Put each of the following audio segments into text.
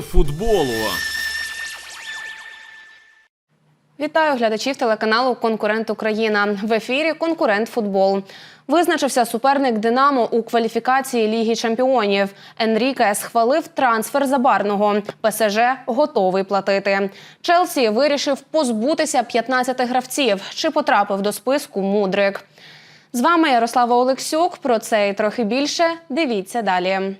Футболу. Вітаю глядачів телеканалу Конкурент Україна. В ефірі Конкурент Футбол. Визначився суперник Динамо у кваліфікації Ліги Чемпіонів. Енріке схвалив трансфер забарного. ПСЖ готовий платити. Челсі вирішив позбутися 15 гравців. Чи потрапив до списку Мудрик? З вами Ярослава Олексюк. Про це і трохи більше. Дивіться далі.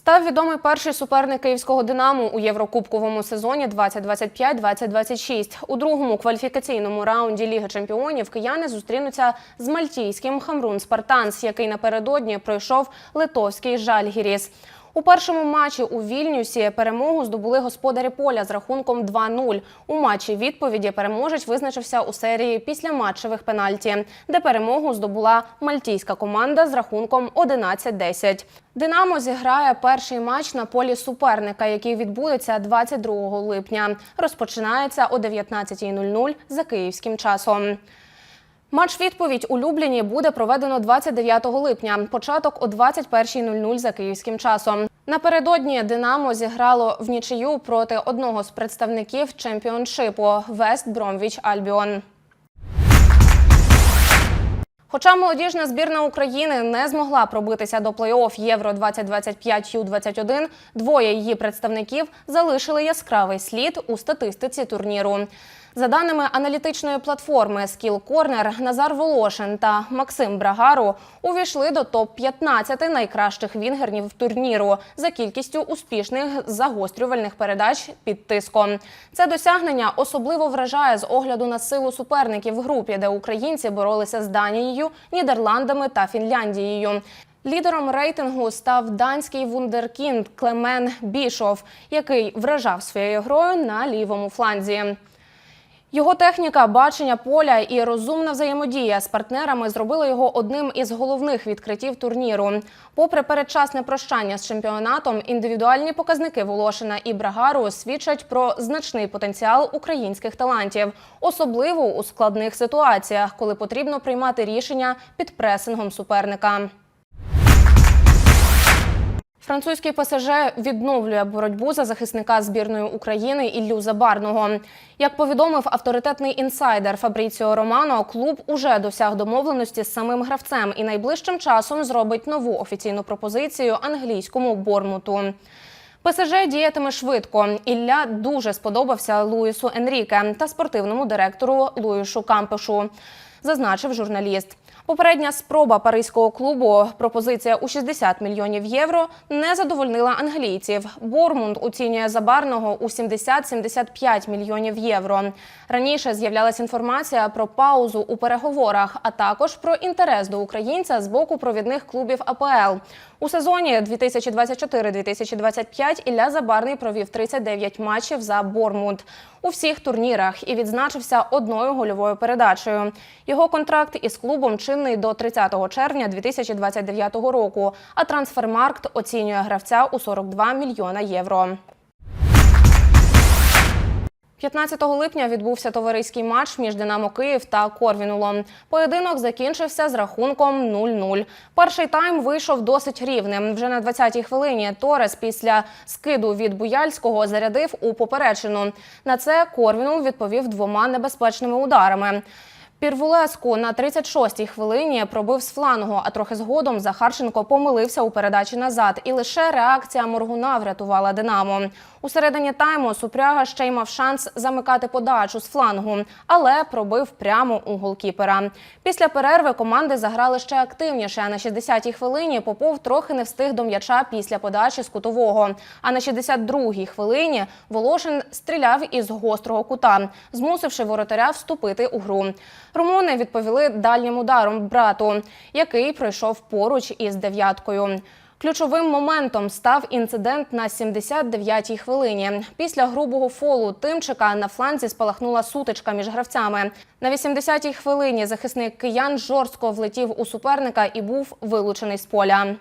Став відомий перший суперник київського Динамо у Єврокубковому сезоні 2025-2026. У другому кваліфікаційному раунді Ліги Чемпіонів кияни зустрінуться з мальтійським Хамрун Спартанс, який напередодні пройшов литовський Жальгіріс. У першому матчі у Вільнюсі перемогу здобули господарі поля з рахунком 2-0. У матчі відповіді переможець визначився у серії після матчевих пенальті, де перемогу здобула мальтійська команда з рахунком 11-10. Динамо зіграє перший матч на полі суперника, який відбудеться 22 липня. Розпочинається о 19.00 за київським часом. Матч відповідь у Любліні буде проведено 29 липня. Початок о 21.00 за київським часом. Напередодні Динамо зіграло в нічию проти одного з представників чемпіоншипу Вест Бромвіч Альбіон. Хоча молодіжна збірна України не змогла пробитися до плей-офф Євро 2025 Ю-21, двоє її представників залишили яскравий слід у статистиці турніру. За даними аналітичної платформи Skill Corner, Назар Волошин та Максим Брагару увійшли до топ-15 найкращих вінгерів турніру за кількістю успішних загострювальних передач під тиском. Це досягнення особливо вражає з огляду на силу суперників в групі, де українці боролися з Данією, Нідерландами та Фінляндією. Лідером рейтингу став данський вундеркінд Клемен Бішов, який вражав своєю грою на лівому фланзі. Його техніка, бачення поля і розумна взаємодія з партнерами зробили його одним із головних відкриттів турніру. Попри передчасне прощання з чемпіонатом, індивідуальні показники Волошина і Брагару свідчать про значний потенціал українських талантів, особливо у складних ситуаціях, коли потрібно приймати рішення під пресингом суперника. Французький ПСЖ відновлює боротьбу за захисника збірної України Іллю Забарного. Як повідомив авторитетний інсайдер Фабріціо Романо, клуб уже досяг домовленості з самим гравцем і найближчим часом зробить нову офіційну пропозицію англійському Бормуту. ПСЖ діятиме швидко. Ілля дуже сподобався Луїсу Енріке та спортивному директору Луїшу Кампешу, зазначив журналіст. Попередня спроба паризького клубу, пропозиція у 60 мільйонів євро, не задовольнила англійців. Бормунд оцінює забарного у 70-75 мільйонів євро. Раніше з'являлася інформація про паузу у переговорах, а також про інтерес до українця з боку провідних клубів АПЛ. У сезоні 2024-2025 Ілля Забарний провів 39 матчів за Бормунд у всіх турнірах і відзначився одною гольовою передачею. Його контракт із клубом чинний до 30 червня 2029 року. А трансфермаркт оцінює гравця у 42 мільйона євро. 15 липня відбувся товариський матч між Динамо Київ та Корвінулом. Поєдинок закінчився з рахунком 0-0. Перший тайм вийшов досить рівним. Вже на 20-й хвилині Торес після скиду від Буяльського зарядив у поперечину. На це Корвінул відповів двома небезпечними ударами. Пірвулеску на 36-й хвилині пробив з флангу, а трохи згодом Захарченко помилився у передачі назад. І лише реакція Моргуна врятувала Динамо. У середині тайму Супряга ще й мав шанс замикати подачу з флангу, але пробив прямо у голкіпера. Після перерви команди заграли ще активніше. На 60-й хвилині Попов трохи не встиг до м'яча після подачі з кутового. А на 62-й хвилині Волошин стріляв із гострого кута, змусивши воротаря вступити у гру. Румуни відповіли дальнім ударом брату, який пройшов поруч із дев'яткою. Ключовим моментом став інцидент на 79-й хвилині. Після грубого фолу Тимчика на фланзі спалахнула сутичка між гравцями. На 80-й хвилині захисник киян жорстко влетів у суперника і був вилучений з поля.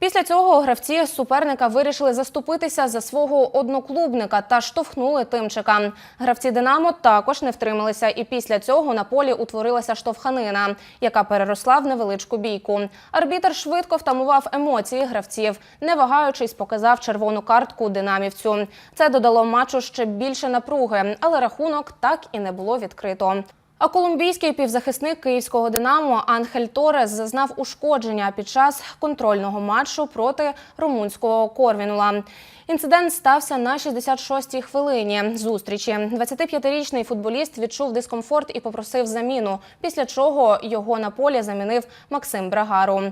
Після цього гравці суперника вирішили заступитися за свого одноклубника та штовхнули тимчика. Гравці Динамо також не втрималися, і після цього на полі утворилася штовханина, яка переросла в невеличку бійку. Арбітер швидко втамував емоції гравців, не вагаючись, показав червону картку динамівцю. Це додало матчу ще більше напруги, але рахунок так і не було відкрито. А колумбійський півзахисник київського Динамо Анхель Торес зазнав ушкодження під час контрольного матчу проти румунського Корвінула. Інцидент стався на 66-й хвилині зустрічі. 25-річний футболіст відчув дискомфорт і попросив заміну, після чого його на полі замінив Максим Брагару.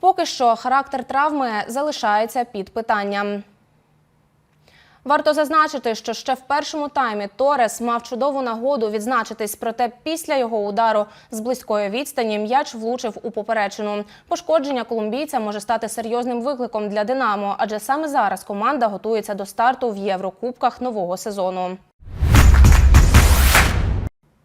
Поки що характер травми залишається під питанням. Варто зазначити, що ще в першому таймі Торес мав чудову нагоду відзначитись, проте після його удару з близької відстані м'яч влучив у поперечину. Пошкодження колумбійця може стати серйозним викликом для Динамо, адже саме зараз команда готується до старту в Єврокубках нового сезону.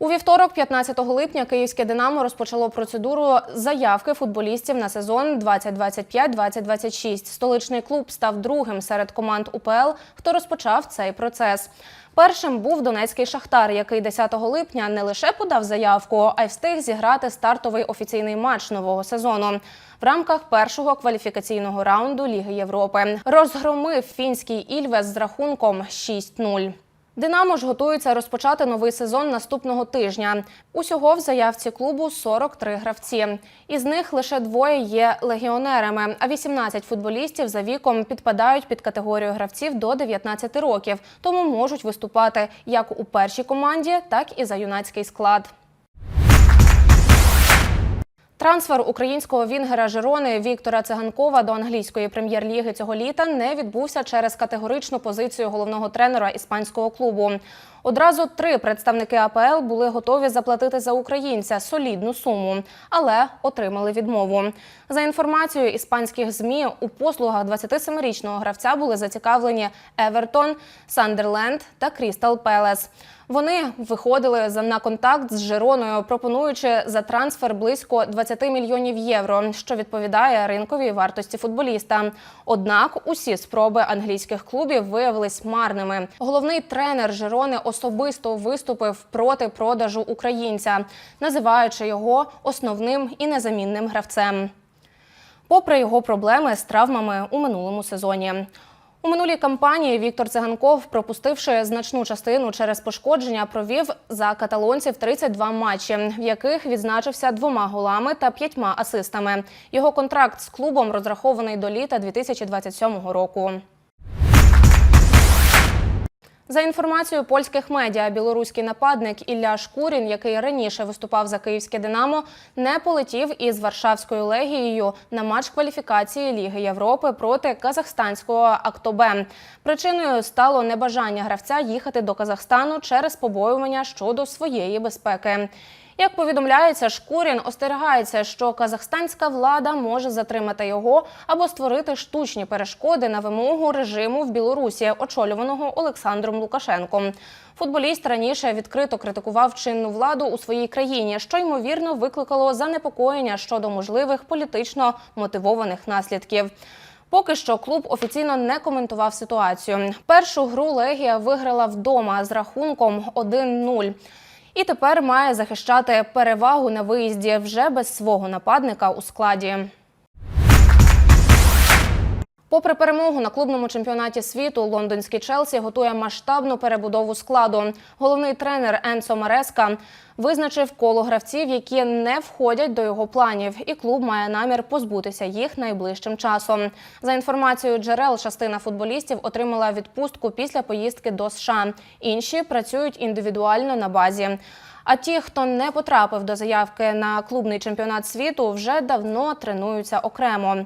У вівторок, 15 липня, київське Динамо розпочало процедуру заявки футболістів на сезон 2025-2026. Столичний клуб став другим серед команд УПЛ, хто розпочав цей процес. Першим був донецький шахтар, який 10 липня не лише подав заявку, а й встиг зіграти стартовий офіційний матч нового сезону. В рамках першого кваліфікаційного раунду Ліги Європи розгромив фінський Ільвес з рахунком 6-0. Динамо ж готується розпочати новий сезон наступного тижня. Усього в заявці клубу 43 гравці. Із них лише двоє є легіонерами, а 18 футболістів за віком підпадають під категорію гравців до 19 років, тому можуть виступати як у першій команді, так і за юнацький склад. Трансфер українського вінгера Жерони Віктора Циганкова до англійської прем'єр-ліги цього літа не відбувся через категоричну позицію головного тренера іспанського клубу. Одразу три представники АПЛ були готові заплатити за українця солідну суму, але отримали відмову. За інформацією іспанських змі у послугах 27-річного гравця були зацікавлені Евертон, Сандерленд та Крістал Пелес. Вони виходили на контакт з Жироною, пропонуючи за трансфер близько 20 мільйонів євро, що відповідає ринковій вартості футболіста. Однак усі спроби англійських клубів виявились марними. Головний тренер Жирони особисто виступив проти продажу українця, називаючи його основним і незамінним гравцем. Попри його проблеми з травмами у минулому сезоні. У минулій кампанії Віктор Циганков, пропустивши значну частину через пошкодження, провів за каталонців 32 матчі, в яких відзначився двома голами та п'ятьма асистами. Його контракт з клубом розрахований до літа 2027 року. За інформацією польських медіа, білоруський нападник Ілля Шкурін, який раніше виступав за київське Динамо, не полетів із Варшавською легією на матч кваліфікації Ліги Європи проти казахстанського Актобе. Причиною стало небажання гравця їхати до Казахстану через побоювання щодо своєї безпеки. Як повідомляється, Шкурін остерігається, що казахстанська влада може затримати його або створити штучні перешкоди на вимогу режиму в Білорусі, очолюваного Олександром Лукашенком. Футболіст раніше відкрито критикував чинну владу у своїй країні, що ймовірно викликало занепокоєння щодо можливих політично мотивованих наслідків. Поки що клуб офіційно не коментував ситуацію. Першу гру Легія виграла вдома з рахунком 1-0. І тепер має захищати перевагу на виїзді вже без свого нападника у складі. Попри перемогу на клубному чемпіонаті світу, лондонський Челсі готує масштабну перебудову складу. Головний тренер Енсо Мареска визначив коло гравців, які не входять до його планів, і клуб має намір позбутися їх найближчим часом. За інформацією джерел, частина футболістів отримала відпустку після поїздки до США. Інші працюють індивідуально на базі. А ті, хто не потрапив до заявки на клубний чемпіонат світу, вже давно тренуються окремо.